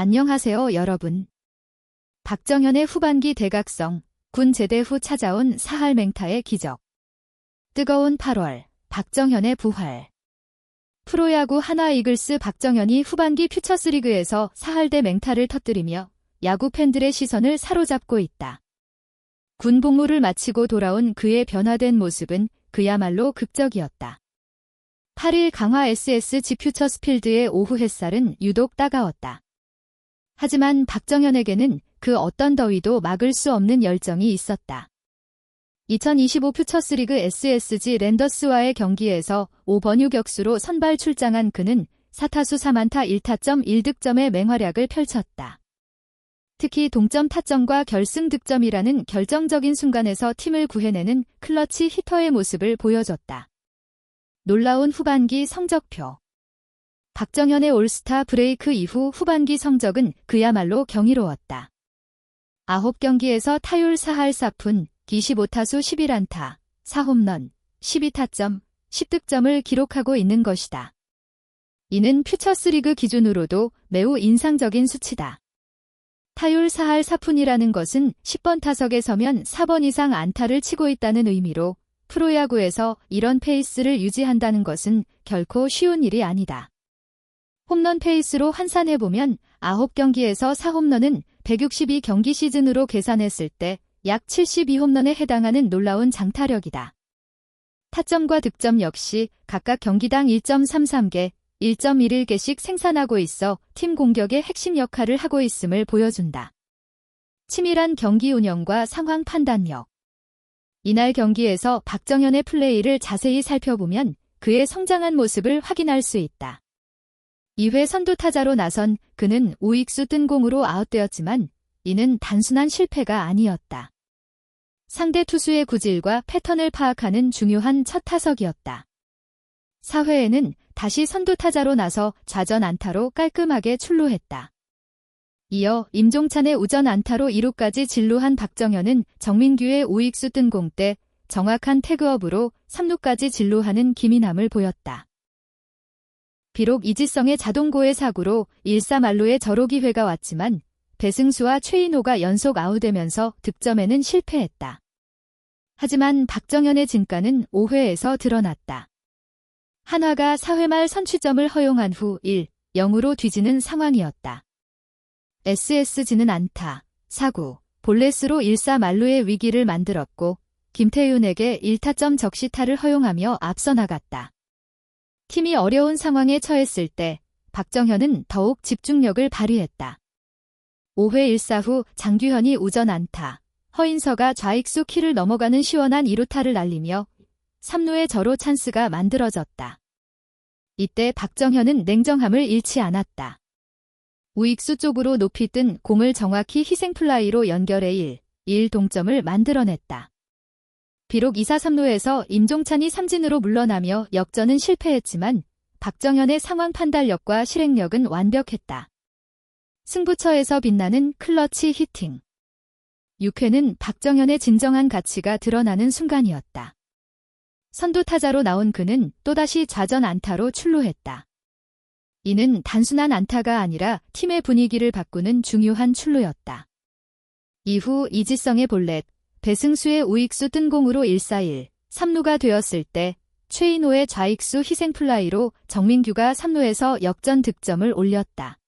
안녕하세요, 여러분. 박정현의 후반기 대각성, 군 제대 후 찾아온 사할 맹타의 기적. 뜨거운 8월, 박정현의 부활. 프로야구 하나 이글스 박정현이 후반기 퓨처스리그에서 사할대 맹타를 터뜨리며 야구 팬들의 시선을 사로잡고 있다. 군 복무를 마치고 돌아온 그의 변화된 모습은 그야말로 극적이었다. 8일 강화 SSG 퓨처스필드의 오후 햇살은 유독 따가웠다. 하지만 박정현에게는 그 어떤 더위도 막을 수 없는 열정이 있었다. 2025 퓨처스리그 SSG 랜더스와의 경기에서 5번 유격수로 선발 출장한 그는 4타수 3안타 1타점 1득점의 맹활약을 펼쳤다. 특히 동점 타점과 결승 득점이라는 결정적인 순간에서 팀을 구해내는 클러치 히터의 모습을 보여줬다. 놀라운 후반기 성적표 박정현의 올스타 브레이크 이후 후반기 성적은 그야말로 경이로웠다. 9경기에서 타율 4할 4푼, 25타수 11안타, 4홈런, 12타점, 10득점을 기록하고 있는 것이다. 이는 퓨처스리그 기준으로도 매우 인상적인 수치다. 타율 4할 4푼이라는 것은 10번 타석에 서면 4번 이상 안타를 치고 있다는 의미로 프로야구에서 이런 페이스를 유지한다는 것은 결코 쉬운 일이 아니다. 홈런 페이스로 환산해보면 9경기에서 4홈런은 162경기 시즌으로 계산했을 때 약 72홈런에 해당하는 놀라운 장타력이다. 타점과 득점 역시 각각 경기당 1.33개, 1.11개씩 생산하고 있어 팀 공격의 핵심 역할을 하고 있음을 보여준다. 치밀한 경기 운영과 상황 판단력. 이날 경기에서 박정현의 플레이를 자세히 살펴보면 그의 성장한 모습을 확인할 수 있다. 2회 선두 타자로 나선 그는 우익수 뜬공으로 아웃되었지만 이는 단순한 실패가 아니었다. 상대 투수의 구질과 패턴을 파악하는 중요한 첫 타석이었다. 4회에는 다시 선두 타자로 나서 좌전 안타로 깔끔하게 출루했다. 이어 임종찬의 우전 안타로 2루까지 진루한 박정현은 정민규의 우익수 뜬공 때 정확한 태그업으로 3루까지 진루하는 기민함을 보였다. 비록 이지성의 자동고의 사고로 1사말로의 저로 기회가 왔지만 배승수와 최인호가 연속 아웃되면서 득점에는 실패했다. 하지만 박정현의 진가는 5회에서 드러났다. 한화가 4회 말 선취점을 허용한 후 1, 0으로 뒤지는 상황이었다. SSG는 안타, 사구, 볼레스로 1사 말루의 위기를 만들었고 김태윤에게 1타점 적시타를 허용하며 앞서 나갔다. 팀이 어려운 상황에 처했을 때 박정현은 더욱 집중력을 발휘했다. 5회 1사 후 장규현이 우전 안타, 허인서가 좌익수 키를 넘어가는 시원한 2루타를 날리며 3루의 저로 찬스가 만들어졌다. 이때 박정현은 냉정함을 잃지 않았다. 우익수 쪽으로 높이 뜬 공을 정확히 희생플라이로 연결해 1, 1 동점을 만들어냈다. 비록 2사 3루에서 임종찬이 삼진으로 물러나며 역전은 실패했지만 박정현의 상황 판단력과 실행력은 완벽했다. 승부처에서 빛나는 클러치 히팅. 6회는 박정현의 진정한 가치가 드러나는 순간이었다. 선두 타자로 나온 그는 또다시 좌전 안타로 출루했다. 이는 단순한 안타가 아니라 팀의 분위기를 바꾸는 중요한 출루였다. 이후 이지성의 볼넷, 배승수의 우익수 뜬공으로 1-4-1, 3루가 되었을 때 최인호의 좌익수 희생플라이로 정민규가 3루에서 역전 득점을 올렸다.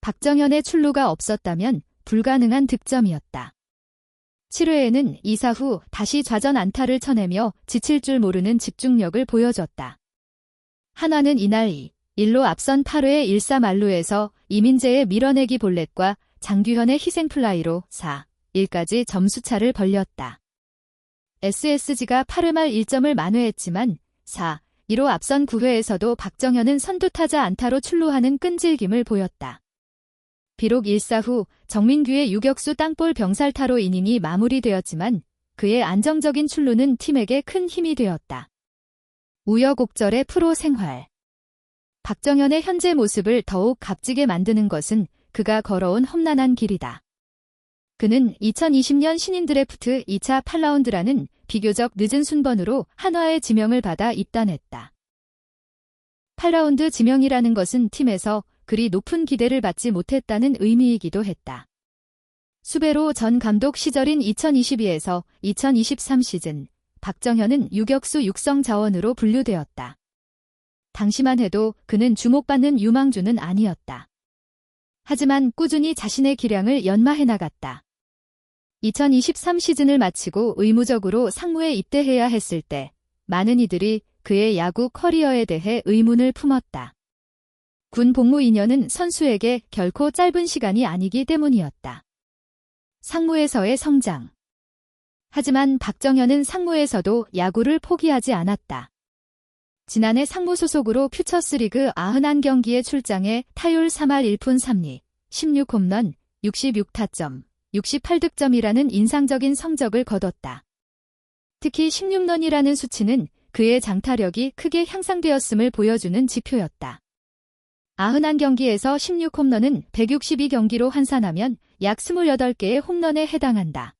박정현의 출루가 없었다면 불가능한 득점이었다. 7회에는 2사 후 다시 좌전 안타를 쳐내며 지칠 줄 모르는 집중력을 보여줬다. 하나는 이날 2, 1로 앞선 8회 1사 말루에서 이민재의 밀어내기 볼넷과 장규현의 희생플라이로 4, 1까지 점수차를 벌렸다. SSG가 8회 말 1점을 만회했지만 4, 2로 앞선 9회에서도 박정현은 선두타자 안타로 출루하는 끈질김을 보였다. 비록 1사 후 정민규의 유격수 땅볼 병살타로 이닝이 마무리되었지만 그의 안정적인 출루는 팀에게 큰 힘이 되었다. 우여곡절의 프로 생활 박정현의 현재 모습을 더욱 값지게 만드는 것은 그가 걸어온 험난한 길이다. 그는 2020년 신인 드래프트 2차 8라운드라는 비교적 늦은 순번으로 한화의 지명을 받아 입단했다. 8라운드 지명이라는 것은 팀에서 그리 높은 기대를 받지 못했다는 의미이기도 했다. 수배로 전 감독 시절인 2022에서 2023 시즌 박정현은 유격수 육성 자원으로 분류되었다. 당시만 해도 그는 주목받는 유망주는 아니었다. 하지만 꾸준히 자신의 기량을 연마해 나갔다. 2023 시즌을 마치고 의무적으로 상무에 입대해야 했을 때 많은 이들이 그의 야구 커리어에 대해 의문을 품었다. 군 복무 2년은 선수에게 결코 짧은 시간이 아니기 때문이었다. 상무에서의 성장. 하지만 박정현은 상무에서도 야구를 포기하지 않았다. 지난해 상무 소속으로 퓨처스리그 91경기에 출장해 타율 3할 1푼 3리, 16홈런, 66타점, 68득점이라는 인상적인 성적을 거뒀다. 특히 16런이라는 수치는 그의 장타력이 크게 향상되었음을 보여주는 지표였다. 91경기에서 16홈런은 162경기로 환산하면 약 28개의 홈런에 해당한다.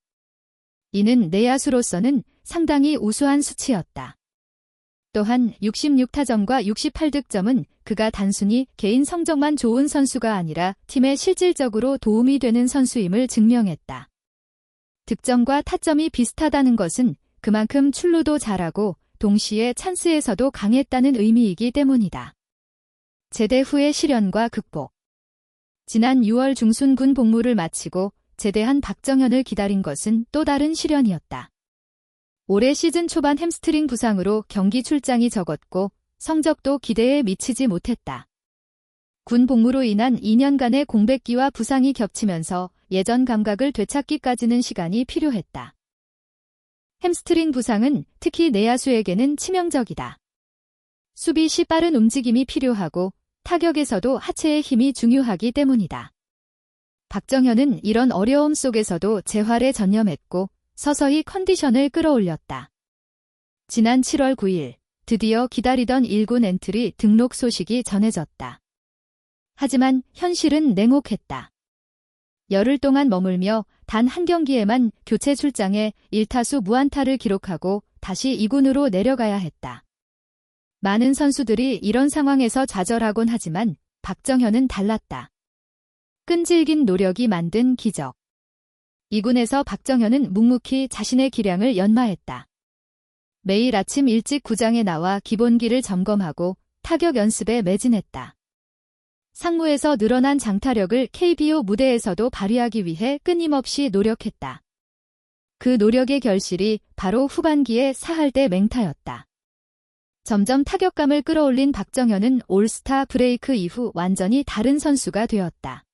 이는 내야수로서는 상당히 우수한 수치였다. 또한 66타점과 68득점은 그가 단순히 개인 성적만 좋은 선수가 아니라 팀에 실질적으로 도움이 되는 선수임을 증명했다. 득점과 타점이 비슷하다는 것은 그만큼 출루도 잘하고 동시에 찬스에서도 강했다는 의미이기 때문이다. 제대 후의 시련과 극복. 지난 6월 중순 군 복무를 마치고 제대한 박정현을 기다린 것은 또 다른 시련이었다. 올해 시즌 초반 햄스트링 부상으로 경기 출장이 적었고 성적도 기대에 미치지 못했다. 군 복무로 인한 2년간의 공백기와 부상이 겹치면서 예전 감각을 되찾기까지는 시간이 필요했다. 햄스트링 부상은 특히 내야수에게는 치명적이다. 수비 시 빠른 움직임이 필요하고 타격에서도 하체의 힘이 중요하기 때문이다. 박정현은 이런 어려움 속에서도 재활에 전념했고 서서히 컨디션을 끌어올렸다. 지난 7월 9일 드디어 기다리던 1군 엔트리 등록 소식이 전해졌다. 하지만 현실은 냉혹했다. 열흘 동안 머물며 단 한 경기에만 교체 출장해 1타수 무안타를 기록하고 다시 2군으로 내려가야 했다. 많은 선수들이 이런 상황에서 좌절하곤 하지만 박정현은 달랐다. 끈질긴 노력이 만든 기적. 2군에서 박정현은 묵묵히 자신의 기량을 연마했다. 매일 아침 일찍 구장에 나와 기본기를 점검하고 타격 연습에 매진했다. 상무에서 늘어난 장타력을 KBO 무대에서도 발휘하기 위해 끊임없이 노력했다. 그 노력의 결실이 바로 후반기의 사할대 맹타였다. 점점 타격감을 끌어올린 박정현은 올스타 브레이크 이후 완전히 다른 선수가 되었다.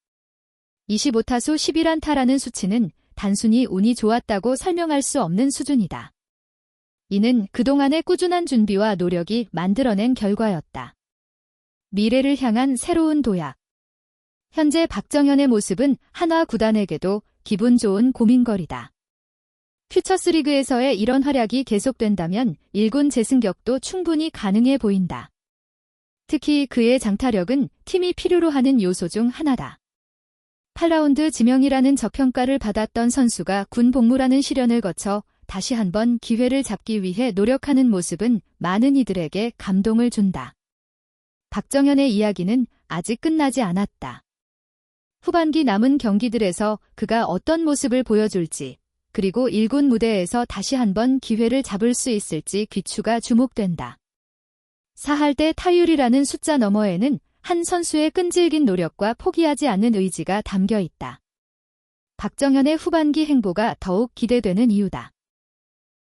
25타수 11안타라는 수치는 단순히 운이 좋았다고 설명할 수 없는 수준이다. 이는 그동안의 꾸준한 준비와 노력이 만들어낸 결과였다. 미래를 향한 새로운 도약. 현재 박정현의 모습은 한화 구단에게도 기분 좋은 고민거리다. 퓨처스리그에서의 이런 활약이 계속된다면 1군 재승격도 충분히 가능해 보인다. 특히 그의 장타력은 팀이 필요로 하는 요소 중 하나다. 8라운드 지명이라는 저평가를 받았던 선수가 군 복무라는 시련을 거쳐 다시 한번 기회를 잡기 위해 노력하는 모습은 많은 이들에게 감동을 준다. 박정현의 이야기는 아직 끝나지 않았다. 후반기 남은 경기들에서 그가 어떤 모습을 보여줄지, 그리고 1군 무대에서 다시 한번 기회를 잡을 수 있을지 귀추가 주목된다. 사할 때 타율이라는 숫자 너머에는 한 선수의 끈질긴 노력과 포기하지 않는 의지가 담겨 있다. 박정현의 후반기 행보가 더욱 기대되는 이유다.